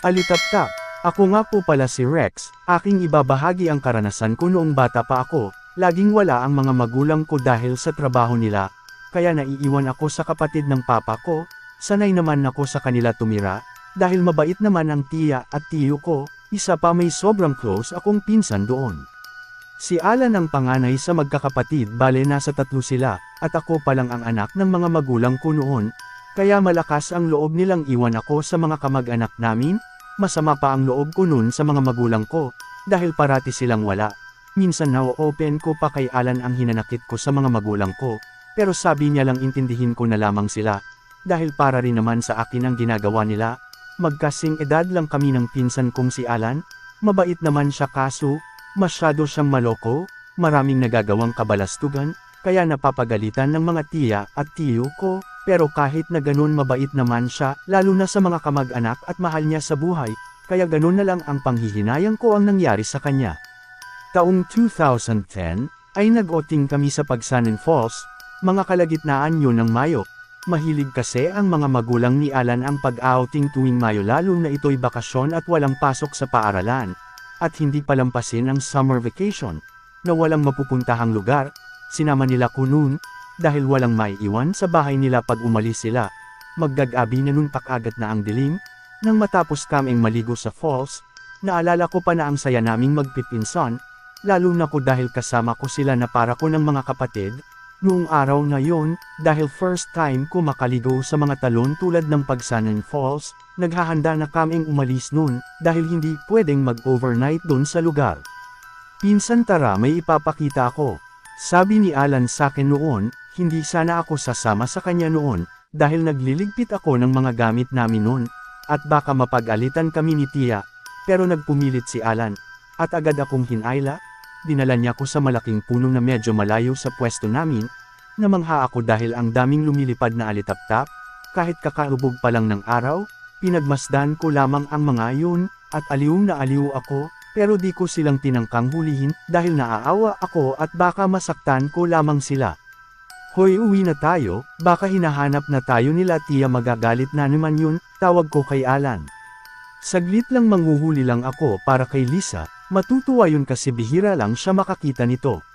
Alitap-tap, ako nga po pala si Rex, aking ibabahagi ang karanasan ko noong bata pa ako, laging wala ang mga magulang ko dahil sa trabaho nila, kaya naiiwan ako sa kapatid ng papa ko, sanay naman ako sa kanila tumira, dahil mabait naman ang tiya at tiyo ko, isa pa may sobrang close akong pinsan doon. Si Alan ang panganay sa magkakapatid bale nasa tatlo sila, at ako pa lang ang anak ng mga magulang ko noon, kaya malakas ang loob nilang iwan ako sa mga kamag-anak namin, masama pa ang loob ko noon sa mga magulang ko, dahil parati silang wala. Minsan na-open ko pa kay Alan ang hinanakit ko sa mga magulang ko, pero sabi niya lang intindihin ko na lamang sila, dahil para rin naman sa akin ang ginagawa nila, magkasing edad lang kami ng pinsan kong si Alan, mabait naman siya kaso, masyado siyang maloko, maraming nagagawang kabalastugan, kaya napapagalitan ng mga tiya at tiyo ko, pero kahit na ganun mabait naman siya, lalo na sa mga kamag-anak at mahal niya sa buhay, kaya ganun na lang ang panghihinayang ko ang nangyari sa kanya. Taong 2010, ay nag-outing kami sa Pagsanin Falls, mga kalagitnaan yun ng Mayo. Mahilig kasi ang mga magulang ni Alan ang pag-outing tuwing Mayo lalo na ito'y bakasyon at walang pasok sa paaralan. At hindi palampasin ang summer vacation, na walang mapupuntahang lugar, sinama nila ko noon, dahil walang maiiwan sa bahay nila pag umalis sila. Maggagabi na nun pakagat na ang dilim, nang matapos kaming maligo sa falls, naalala ko pa na ang saya naming magpipinsan, lalo na ko dahil kasama ko sila na para ko ng mga kapatid, noong araw na yon, dahil first time ko makaligo sa mga talon tulad ng Pagsanan Falls, naghahanda na kaming umalis noon, dahil hindi pwedeng mag-overnight doon sa lugar. Pinsan tara may ipapakita ako. Sabi ni Alan sa akin noon, hindi sana ako sasama sa kanya noon, dahil nagliligpit ako ng mga gamit namin noon, at baka mapag-alitan kami ni Tia, pero nagpumilit si Alan, at agad akong hinayla, dinala niya ko sa malaking puno na medyo malayo sa pwesto namin, namangha ako dahil ang daming lumilipad na alitap-tap, kahit kakaubog pa lang ng araw, pinagmasdan ko lamang ang mga yun, at aliw na aliw ako, pero di ko silang tinangkang hulihin, dahil naaawa ako at baka masaktan ko lamang sila. Hoy uwi na tayo, baka hinahanap na tayo nila tiya magagalit na naman yun, tawag ko kay Alan. Saglit lang manghuhuli lang ako para kay Lisa, matutuwa yun kasi bihira lang siya makakita nito.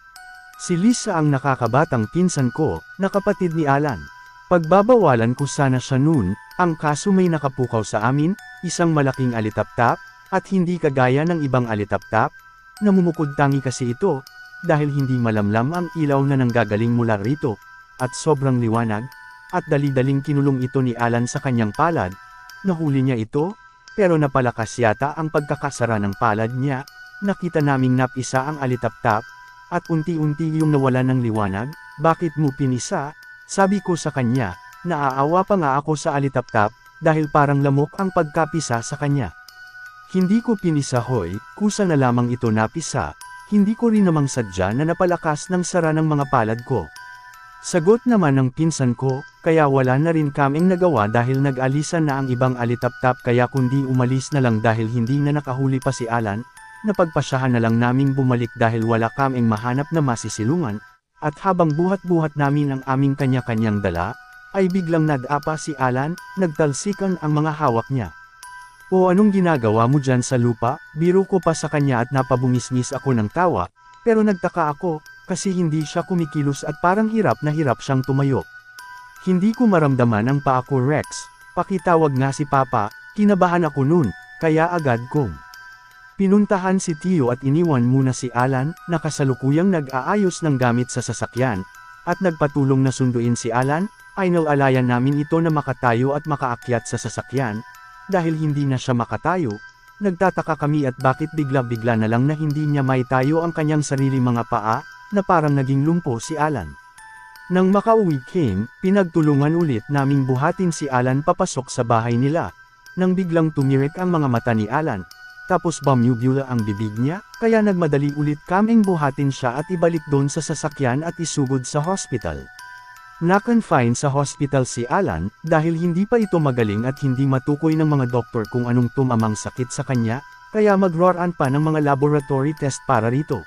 Si Lisa ang nakakabatang pinsan ko, na kapatid ni Alan. Pagbabawalan ko sana siya noon, ang kaso may nakapukaw sa amin, isang malaking alitap-tap, at hindi kagaya ng ibang alitap-tap, namumukod tangi kasi ito, dahil hindi malamlam ang ilaw na nanggagaling mula rito, at sobrang liwanag, at dali-daling kinulong ito ni Alan sa kanyang palad, nahuli niya ito, pero napalakas yata ang pagkakasara ng palad niya, nakita naming napisa ang alitap-tap, at unti-unti yung nawala ng liwanag, bakit mo pinisa? Sabi ko sa kanya, naaawa pa nga ako sa alitap-tap, dahil parang lamok ang pagkapisa sa kanya. Hindi ko pinisa hoy, kusa na lamang ito napisa, hindi ko rin namang sadya na napalakas ng sara ng mga palad ko. Sagot naman ng pinsan ko, kaya wala na rin kaming nagawa dahil nag-alisan na ang ibang alitap-tap kaya kundi umalis na lang dahil hindi na nakahuli pa si Alan, napagpasyahan na lang naming bumalik dahil wala kaming mahanap na masisilungan, at habang buhat-buhat namin ang aming kanya-kanyang dala, ay biglang nag-apa si Alan, nagtalsikan ang mga hawak niya. O anong ginagawa mo dyan sa lupa? Biro ko pa sa kanya at napabumismis ako ng tawa, pero nagtaka ako, kasi hindi siya kumikilos at parang hirap na hirap siyang tumayo. Hindi ko maramdaman ang paa ko Rex, pakitawag nga si Papa, kinabahan ako nun, kaya agad kong. Pinuntahan si Tio at iniwan muna si Alan, na kasalukuyang nag-aayos ng gamit sa sasakyan, at nagpatulong na sunduin si Alan, ay nalalayan namin ito na makatayo at makaakyat sa sasakyan, dahil hindi na siya makatayo, nagtataka kami at bakit bigla-bigla na lang na hindi niya may tayo ang kanyang sarili mga paa, na parang naging lumpo si Alan. Nang makauwi King, pinagtulungan ulit naming buhatin si Alan papasok sa bahay nila. Nang biglang tumirik ang mga mata ni Alan, tapos bumubula ang bibig niya, kaya nagmadali ulit kaming buhatin siya at ibalik doon sa sasakyan at isugod sa hospital. Nakonfine sa hospital si Alan, dahil hindi pa ito magaling at hindi matukoy ng mga doktor kung anong tumamang sakit sa kanya, kaya magroraan pa ng mga laboratory test para rito.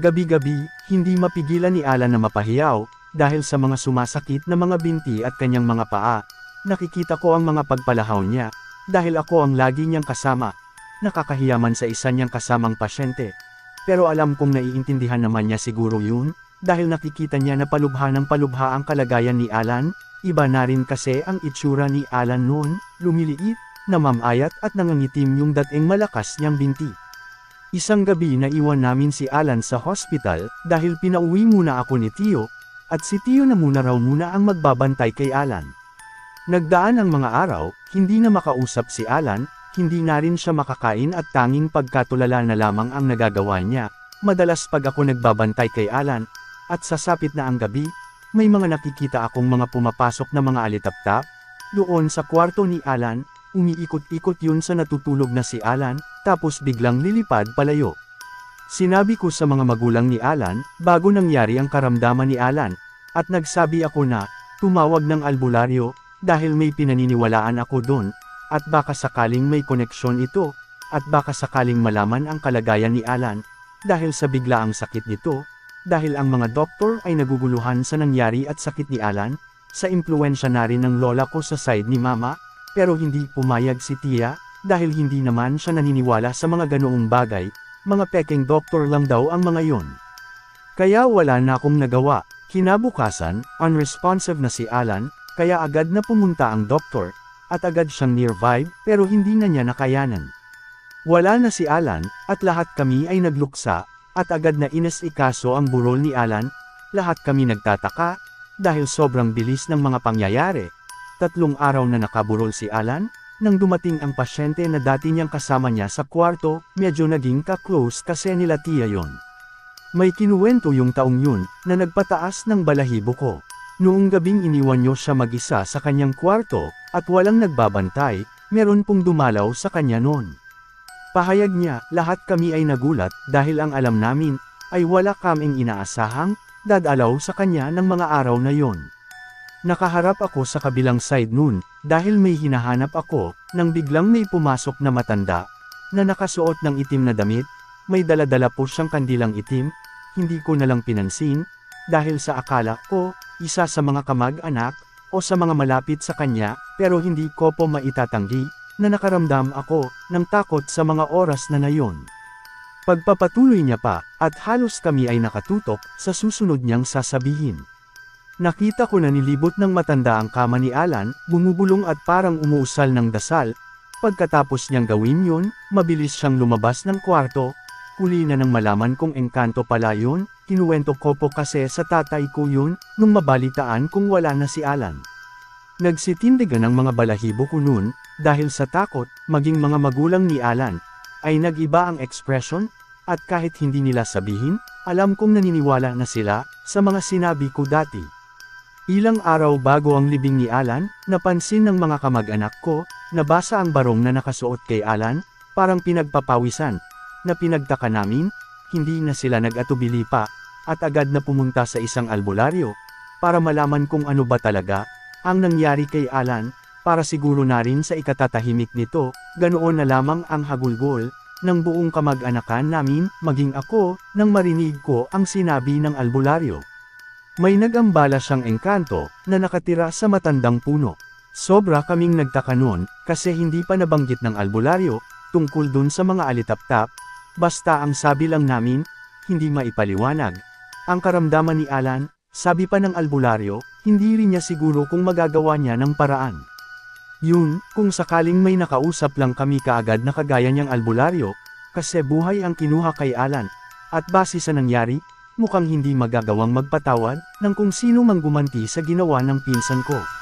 Gabi-gabi, hindi mapigilan ni Alan na mapahiyaw, dahil sa mga sumasakit na mga binti at kanyang mga paa. Nakikita ko ang mga pagpalahaw niya, dahil ako ang lagi niyang kasama. Nakakahiyaman sa isa niyang kasamang pasyente. Pero alam kong naiintindihan naman niya siguro yun, dahil nakikita niya na palubha ng palubha ang kalagayan ni Alan, iba na rin kasi ang itsura ni Alan noon, lumiliit, namamayat at nangangitim yung dating malakas niyang binti. Isang gabi na iwan namin si Alan sa hospital dahil pinauwi muna ako ni Tio, at si Tio na muna raw muna ang magbabantay kay Alan. Nagdaan ang mga araw, hindi na makausap si Alan, hindi na rin siya makakain at tanging pagkatulala na lamang ang nagagawa niya. Madalas pag ako nagbabantay kay Alan, at sasapit na ang gabi, may mga nakikita akong mga pumapasok na mga alitaptap. Doon sa kwarto ni Alan, umiikot-ikot yun sa natutulog na si Alan, tapos biglang lilipad palayo. Sinabi ko sa mga magulang ni Alan, bago nangyari ang karamdaman ni Alan, at nagsabi ako na, tumawag ng albularyo, dahil may pinaniniwalaan ako doon, at baka sakaling may koneksyon ito, at baka sakaling malaman ang kalagayan ni Alan, dahil sa biglaang sakit nito, dahil ang mga doktor ay naguguluhan sa nangyari at sakit ni Alan, sa impluensya na rin ng lola ko sa side ni mama, pero hindi pumayag si Tia, dahil hindi naman siya naniniwala sa mga ganoong bagay, mga peking doktor lang daw ang mga yon. Kaya wala na akong nagawa, kinabukasan, unresponsive na si Alan, kaya agad na pumunta ang doktor, at agad siyang near-vibe, pero hindi na niya nakayanan. Wala na si Alan, at lahat kami ay nagluksa, at agad na inas-ikaso ang burol ni Alan, lahat kami nagtataka, dahil sobrang bilis ng mga pangyayari. Tatlong araw na nakaburol si Alan, nang dumating ang pasyente na dati niyang kasama niya sa kwarto, medyo naging ka-close kasi nila tiya yon. May kinuwento yung taong yun, na nagpataas ng balahibo ko. Noong gabing iniwan niyo siya mag-isa sa kanyang kwarto, at walang nagbabantay, meron pong dumalaw sa kanya noon. Pahayag niya, lahat kami ay nagulat, dahil ang alam namin, ay wala kaming inaasahang, dadalaw sa kanya ng mga araw na yon. Nakaharap ako sa kabilang side noon, dahil may hinahanap ako, nang biglang may pumasok na matanda, na nakasuot ng itim na damit, may daladala po siyang kandilang itim, hindi ko nalang pinansin, dahil sa akala ko, isa sa mga kamag-anak, o sa mga malapit sa kanya, pero hindi ko po maitatanggi, na nakaramdam ako, ng takot sa mga oras na nayon. Pagpapatuloy niya pa, at halos kami ay nakatutok, sa susunod niyang sasabihin. Nakita ko na nilibot ng matanda ang kama ni Alan, bumubulong at parang umuusal ng dasal. Pagkatapos niyang gawin yun, mabilis siyang lumabas ng kwarto. Huli na nang malaman kong engkanto pala yun, kinuwento ko po kasi sa tatay ko yun, nung mabalitaan kung wala na si Alan. Nagsitindigan ang mga balahibo ko noon, dahil sa takot, maging mga magulang ni Alan, ay nag-iba ang expression, at kahit hindi nila sabihin, alam kong naniniwala na sila, sa mga sinabi ko dati. Ilang araw bago ang libing ni Alan, napansin ng mga kamag-anak ko, nabasa ang barong na nakasuot kay Alan, parang pinagpapawisan, na pinagtaka namin, hindi na sila nag-atubili pa, at agad na pumunta sa isang albularyo, para malaman kung ano ba talaga, ang nangyari kay Alan, para siguro na rin sa ikatatahimik nito, ganoon na lamang ang hagulgol, ng buong kamag-anakan namin, maging ako, nang marinig ko ang sinabi ng albularyo. May nagambala siyang engkanto, na nakatira sa matandang puno. Sobra kaming nagtaka noon, kasi hindi pa nabanggit ng albularyo, tungkol dun sa mga alitaptap, basta ang sabi lang namin, hindi maipaliwanag. Ang karamdaman ni Alan, sabi pa ng albularyo, hindi rin niya siguro kung magagawa niya ng paraan. Yun, kung sakaling may nakausap lang kami kaagad na kagaya niyang albularyo, kasi buhay ang kinuha kay Alan, at base sa nangyari, mukhang hindi magagawang magpatawad ng kung sino mang gumanti sa ginawa ng pinsan ko.